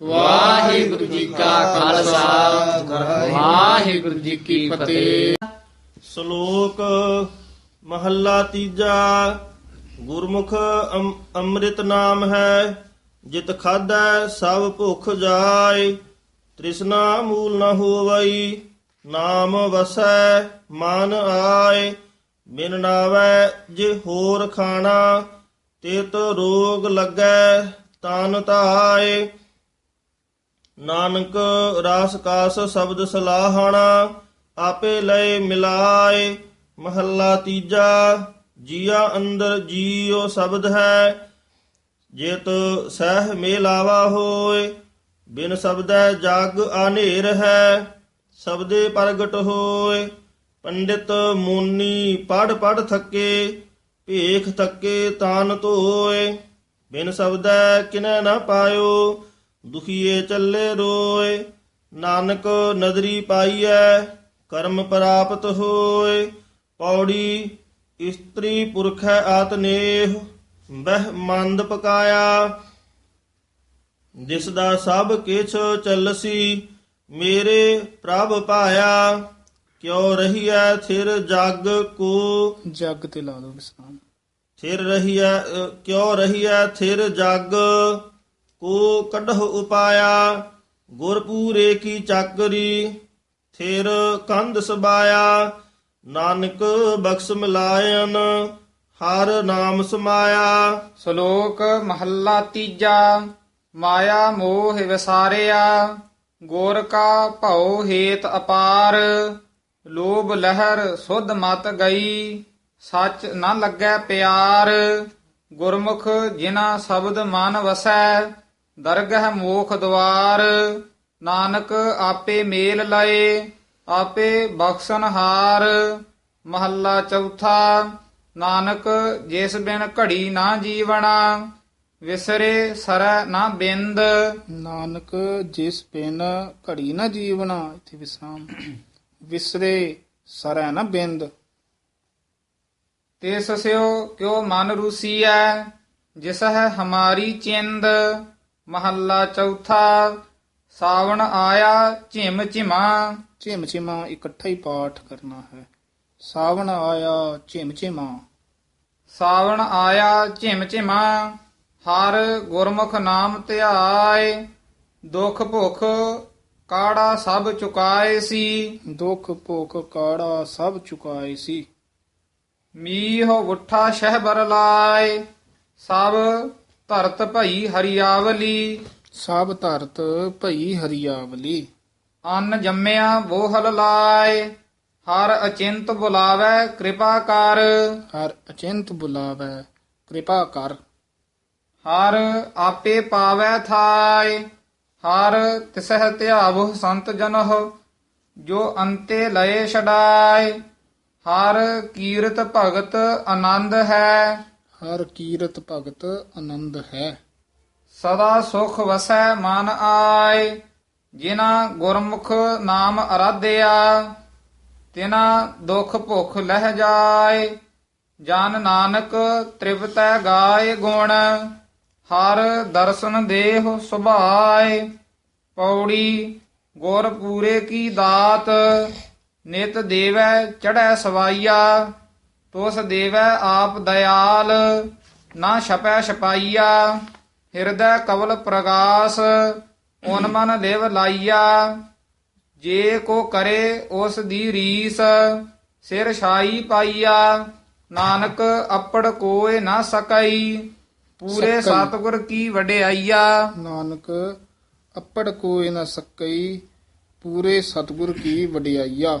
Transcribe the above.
ਵਾਹਿਗੁਰੂ ਜੀ ਕਾ ਖਾਲਸਾ। ਵਾਹਿਗੁਰੂ ਜੀ ਕੀ ਫਤਿਹ। ਸ਼ਲੋਕ ਮਹੱਲਾ ਤੀਜਾ, ਗੁਰਮੁਖ ਅੰਮ੍ਰਿਤ ਨਾਮ ਹੈ, ਜਿਤ ਖਾਧੈ ਸਭ ਭੁਖ ਜਾਏ, ਤ੍ਰਿਸ਼ਨਾ ਮੂਲ ਨ ਹੋਵਈ, ਨਾਮ ਵਸੈ ਮਨ ਆਏ, ਬਿਨ ਨਾਵੈ ਜੇ ਹੋਰ ਖਾਣਾ ਤੇ ਤੋ ਰੋਗ ਲੱਗੈ ਤਨ ਧਾਏ ਨਾਨਕ ਰਾਸ ਕਾਸ ਸ਼ਬਦ ਸਲਾਹਣਾ, ਆਪੇ ਲਏ ਮਿਲਾਏ, ਮਹੱਲਾ ਤੀਜਾ, ਜੀਆ ਅੰਦਰ ਜੀਉ ਸ਼ਬਦ ਹੈ, ਜੇਤ ਸਹਿ ਮੇਲਾਵਾ ਹੋਏ, ਬਿਨ ਸ਼ਬਦੈ ਜਗ ਆਨੇਰ ਹੈ, ਸ਼ਬਦੇ ਪ੍ਰਗਟ ਹੋਏ, ਪੰਡਿਤ ਮੂਨੀ ਪੜ ਪੜ ਥੱਕੇ, ਭੇਖ ਥੱਕੇ ਤਾਨ ਧੋਏ, ਬਿਨ ਸ਼ਬਦੈ ਕਿਨੈ ਨਾ ਪਾਇਓ ਦੁਖੀਏ ਚੱਲੇ ਰੋਏ ਨਾਨਕ ਨਦਰੀ ਪਾਈਐ ਕਰਮ ਪ੍ਰਾਪਤ ਹੋਏ। ਪੌੜੀ ਇਸਤਰੀ ਪੁਰਖੈ ਆਤਨੇਹ ਬਹਿ ਮੰਦ ਪਕਾਇਆ। ਜਿਸ ਦਾ ਸਭ ਕਿਛ ਚੱਲਸੀ ਮੇਰੇ ਪ੍ਰਭ ਪਾਇਆ ਕਿਉ ਰਹੀਐ ਥਿਰ ਜਗ ਕੋ? ਜਗ ਤੇ ਲਾ ਦੋ ਵਿਸਰਾਮ। ਥਿਰ ਰਹੀਐ ਕਿਉ ਰਹੀਐ ਥਿਰ ਜਗ? ਕੋ ਕੱਢਹ ਉਪਾਇਆ ਗੁਰਪੂਰੇ ਕੀ ਚਾਕਰੀ, ਥੇਰ ਕੰਧ ਸਬਾਇਆ, ਨਾਨਕ ਬਖਸ਼ ਮਿਲਾਇਨ, ਹਰ ਨਾਮ ਸਮਾਇਆ। ਸ਼ਲੋਕ ਮਹੱਲਾ ਤੀਜਾ, ਮਾਇਆ ਮੋਹ ਵਿਸਾਰਿਆ, ਗੁਰ ਕਾ ਭਉ ਹੇਤ ਅਪਾਰ, ਲੋਭ ਲਹਿਰ ਸੁਧ ਮਤ ਗਈ, ਸੱਚ ਨਾ ਲੱਗੈ ਪਿਆਰ, ਗੁਰਮੁਖ ਜਿਨਾ ਸ਼ਬਦ ਮਨ ਵਸੈ ਦਰਗਹ ਮੋਖ ਦਵਾਰ ਨਾਨਕ ਆਪੇ ਮੇਲ ਲਏ ਆਪੇ ਬਖਸ਼ਨਹਾਰ ਮਹੱਲਾ ਚੌਥਾ ਨਾਨਕ ਜਿਸ ਬਿਨ ਘੜੀ ਨਾ ਜੀਵਣਾ ਵਿਸਰੇ ਸਰੈ ਨਾ ਬਿੰਦ। ਨਾਨਕ ਜਿਸ ਬਿਨ ਘੜੀ ਨਾ ਜੀਵਣਾ ਇਥੇ ਵਿਸਰਾਮ। ਵਿਸਰੇ ਸਰੈ ਨਾ ਬਿੰਦ। ਤਿਸ ਸਿਓ ਕਿਉ ਮਨ ਰੂਸੀਐ ਜਿਸ ਹੈ ਹਮਾਰੀ ਚਿੰਦ। ਮਹੱਲਾ ਚੌਥਾ ਸਾਵਣ ਆਇਆ ਝਿਮ ਝਿਮਾ। ਝਿਮ ਝਿਮਾ ਇਕੱਠਾ ਹੀ ਪਾਠ ਕਰਨਾ ਹੈ। ਸਾਵਣ ਆਇਆ ਝਿਮ ਝਿਮਾ। ਸਾਵਣ ਆਇਆ ਝਿਮ ਝਿਮਾ। ਹਰ ਗੁਰਮੁਖ ਨਾਮ ਧਿਆਏ ਦੁਖ ਭੁਖ ਕਾੜਾ ਸਭ ਚੁਕਾਏ ਸੀ। ਦੁੱਖ ਭੋਖ ਕਾੜਾ ਸਭ ਚੁਕਾਏ ਸੀ। ਮੀਹ ਉਠਾ ਸ਼ਹਿਬਰ ਲਾਏ। ਸਭ ਧਰਤ ਭਈ ਹਰਿਆਵਲੀ। ਸਭ ਧਰਤ ਭਈ ਹਰੀਆਵਲੀ। ਅੰਨ ਜੰਮਿਆ ਬੋਹਲ ਲਾਏ ਹਰ ਅਚਿੰਤ ਬੁਲਾਵੇ ਕਿਰਪਾ ਕਰ। ਹਰ ਅਚਿੰਤ ਬੁਲਾਵੇ ਕਿਰਪਾ ਕਰ। ਹਰ ਆਪੇ ਪਾਵੈ ਥਾਇ ਹਰ ਤਿਸਹਿ ਧਿਆਵਹੁ ਸੰਤ ਜਨਹ ਜੋ ਅੰਤੇ ਲਏ ਛਡਾਏ। ਹਰ ਕੀਰਤ ਭਗਤ ਆਨੰਦ ਹੈ। ਹਰ ਕੀਰਤ ਭਗਤ ਆਨੰਦ ਹੈ। ਸਦਾ ਸੁਖ ਵਸੈ ਮਨ ਆਏ ਜਿਨਾ ਗੁਰਮੁਖ ਨਾਮ ਅਰਾਧਿਆ ਤਿਨਾ ਦੁਖ ਭੁਖ ਲਹਿ ਜਾਏ, ਜਨ ਨਾਨਕ ਤ੍ਰਿਪਤੈ ਗਾਏ ਗੁਣ, ਹਰ ਦਰਸ਼ਨ ਦੇਹ ਸੁਭਾਏ, ਪੌੜੀ ਗੁਰ ਪੂਰੇ ਕੀ ਦਾਤ, ਨਿਤ ਦੇਵੈ ਚੜੈ ਸਵਾਈਆ। ਤੋਸ ਦੇਵੈ ਆਪ ਦਇਆਲ ਨਾ ਛਪੈ ਛਪਾਈਆ ਹਿਰਦੈ ਕਵਲ ਪ੍ਰਗਾਸ ਓਨ ਮਨ ਲਿਵ ਲਾਈਆ। ਜੇ ਕੋ ਕਰੇ ਉਸ ਦੀ ਰੀਸ ਸਿਰ ਛਾਈ ਪਾਈਆ। ਨਾਨਕ ਅਪੜ ਕੋਏ ਨਾ ਸਕਈ ਪੂਰੇ। ਸਤਿਗੁਰ ਕੀ ਵਡਿਆਈਆ। ਨਾਨਕ ਅੱਪੜ ਕੋਇ ਨ ਸਕਈ ਪੂਰੇ ਸਤਿਗੁਰ ਕੀ ਵਡਿਆਈਆ।